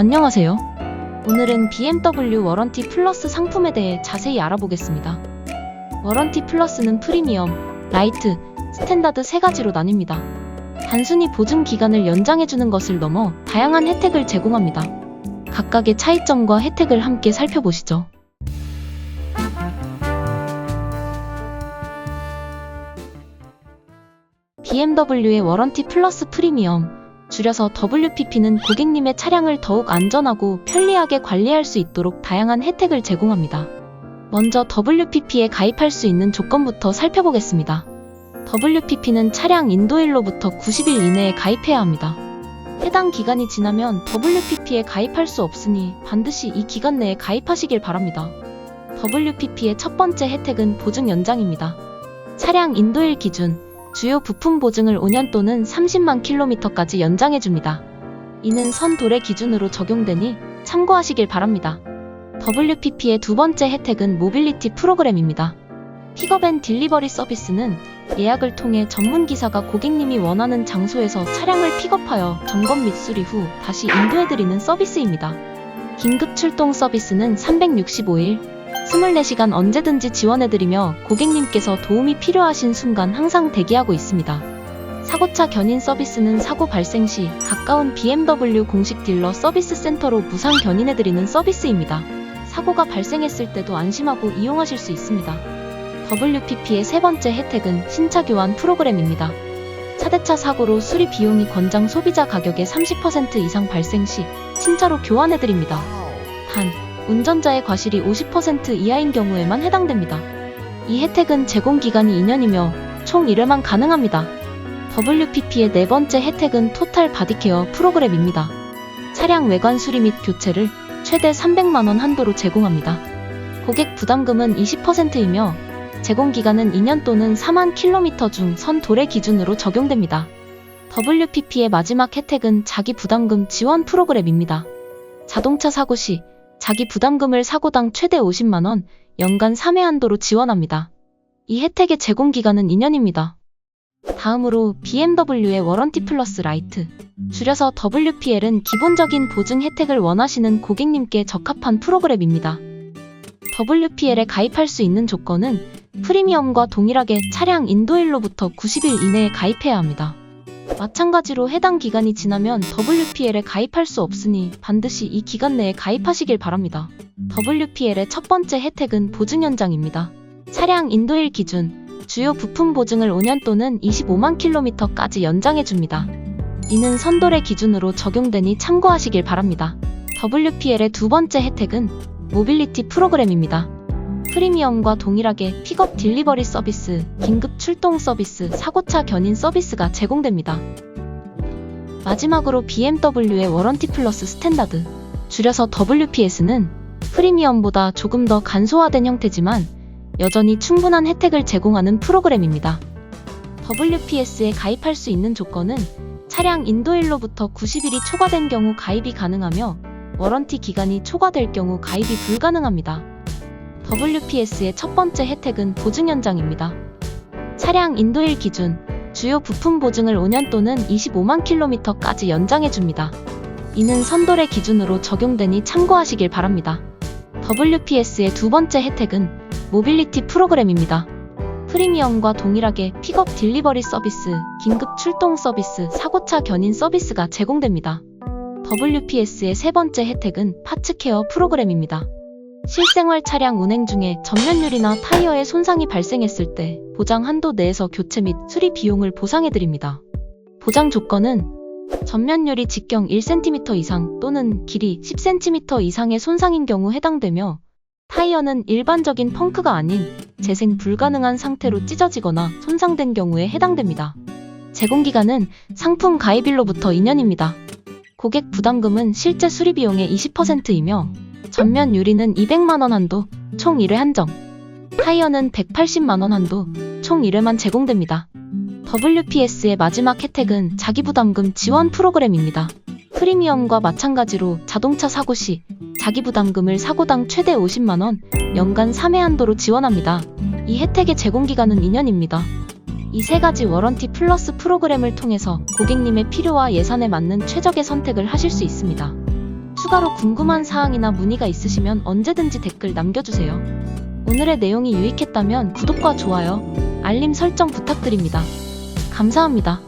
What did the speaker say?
안녕하세요. 오늘은 BMW 워런티 플러스 상품에 대해 자세히 알아보겠습니다. 워런티 플러스는 프리미엄, 라이트, 스탠다드 세 가지로 나뉩니다. 단순히 보증 기간을 연장해주는 것을 넘어 다양한 혜택을 제공합니다. 각각의 차이점과 혜택을 함께 살펴보시죠. BMW의 워런티 플러스 프리미엄, 줄여서 WPP는 고객님의 차량을 더욱 안전하고 편리하게 관리할 수 있도록 다양한 혜택을 제공합니다. 먼저 WPP에 가입할 수 있는 조건부터 살펴보겠습니다. WPP는 차량 인도일로부터 90일 이내에 가입해야 합니다. 해당 기간이 지나면 WPP에 가입할 수 없으니 반드시 이 기간 내에 가입하시길 바랍니다. WPP의 첫 번째 혜택은 보증 연장입니다. 차량 인도일 기준 주요 부품 보증을 5년 또는 30만 킬로미터까지 연장해줍니다. 이는 선 도래 기준으로 적용되니 참고하시길 바랍니다. WPP의 두 번째 혜택은 모빌리티 프로그램입니다. 픽업 앤 딜리버리 서비스는 예약을 통해 전문 기사가 고객님이 원하는 장소에서 차량을 픽업하여 점검 및 수리 후 다시 인도해드리는 서비스입니다. 긴급 출동 서비스는 365일, 24시간 언제든지 지원해드리며 고객님께서 도움이 필요하신 순간 항상 대기하고 있습니다. 사고차 견인 서비스는 사고 발생 시 가까운 BMW 공식 딜러 서비스 센터로 무상 견인해드리는 서비스입니다. 사고가 발생했을 때도 안심하고 이용하실 수 있습니다. WPP의 세 번째 혜택은 신차 교환 프로그램입니다. 차대차 사고로 수리 비용이 권장 소비자 가격의 30% 이상 발생 시 신차로 교환해드립니다. 단, 운전자의 과실이 50% 이하인 경우에만 해당됩니다. 이 혜택은 제공 기간이 2년이며 총 1회만 가능합니다. WPP의 네 번째 혜택은 토탈 바디케어 프로그램입니다. 차량 외관 수리 및 교체를 최대 300만원 한도로 제공합니다. 고객 부담금은 20%이며 제공 기간은 2년 또는 4만 킬로미터 중 선 도래 기준으로 적용됩니다. WPP의 마지막 혜택은 자기 부담금 지원 프로그램입니다. 자동차 사고 시 자기 부담금을 사고당 최대 50만원, 연간 3회 한도로 지원합니다. 이 혜택의 제공 기간은 2년입니다. 다음으로 BMW의 워런티 플러스 라이트, 줄여서 WPL은 기본적인 보증 혜택을 원하시는 고객님께 적합한 프로그램입니다. WPL에 가입할 수 있는 조건은 프리미엄과 동일하게 차량 인도일로부터 90일 이내에 가입해야 합니다. 마찬가지로 해당 기간이 지나면 WPL에 가입할 수 없으니 반드시 이 기간 내에 가입하시길 바랍니다. WPL의 첫 번째 혜택은 보증 연장입니다. 차량 인도일 기준 주요 부품 보증을 5년 또는 25만 킬로미터까지 연장해줍니다. 이는 선도래 기준으로 적용되니 참고하시길 바랍니다. WPL의 두 번째 혜택은 모빌리티 프로그램입니다. 프리미엄과 동일하게 픽업 딜리버리 서비스, 긴급 출동 서비스, 사고차 견인 서비스가 제공됩니다. 마지막으로 BMW의 워런티 플러스 스탠다드, 줄여서 WPS는 프리미엄보다 조금 더 간소화된 형태지만 여전히 충분한 혜택을 제공하는 프로그램입니다. WPS에 가입할 수 있는 조건은 차량 인도일로부터 90일이 초과된 경우 가입이 가능하며 워런티 기간이 초과될 경우 가입이 불가능합니다. WPS의 첫 번째 혜택은 보증 연장입니다. 차량 인도일 기준 주요 부품 보증을 5년 또는 25만 킬로미터까지 연장해줍니다. 이는 선도래 기준으로 적용되니 참고하시길 바랍니다. WPS의 두 번째 혜택은 모빌리티 프로그램입니다. 프리미엄과 동일하게 픽업 딜리버리 서비스, 긴급 출동 서비스, 사고차 견인 서비스가 제공됩니다. WPS의 세 번째 혜택은 파츠 케어 프로그램입니다. 실생활 차량 운행 중에 전면유리나 타이어에 손상이 발생했을 때 보장 한도 내에서 교체 및 수리 비용을 보상해드립니다. 보장 조건은 전면유리 직경 1cm 이상 또는 길이 10cm 이상의 손상인 경우 해당되며 타이어는 일반적인 펑크가 아닌 재생 불가능한 상태로 찢어지거나 손상된 경우에 해당됩니다. 제공기간은 상품 가입일로부터 2년입니다. 고객 부담금은 실제 수리 비용의 20%이며 전면 유리는 200만원 한도, 총 1회 한정. 타이어는 180만원 한도, 총 1회만 제공됩니다. WPS의 마지막 혜택은 자기부담금 지원 프로그램입니다. 프리미엄과 마찬가지로 자동차 사고 시 자기부담금을 사고당 최대 50만원, 연간 3회 한도로 지원합니다. 이 혜택의 제공기간은 2년입니다. 이 세 가지 워런티 플러스 프로그램을 통해서 고객님의 필요와 예산에 맞는 최적의 선택을 하실 수 있습니다. 추가로 궁금한 사항이나 문의가 있으시면 언제든지 댓글 남겨주세요. 오늘의 내용이 유익했다면 구독과 좋아요, 알림 설정 부탁드립니다. 감사합니다.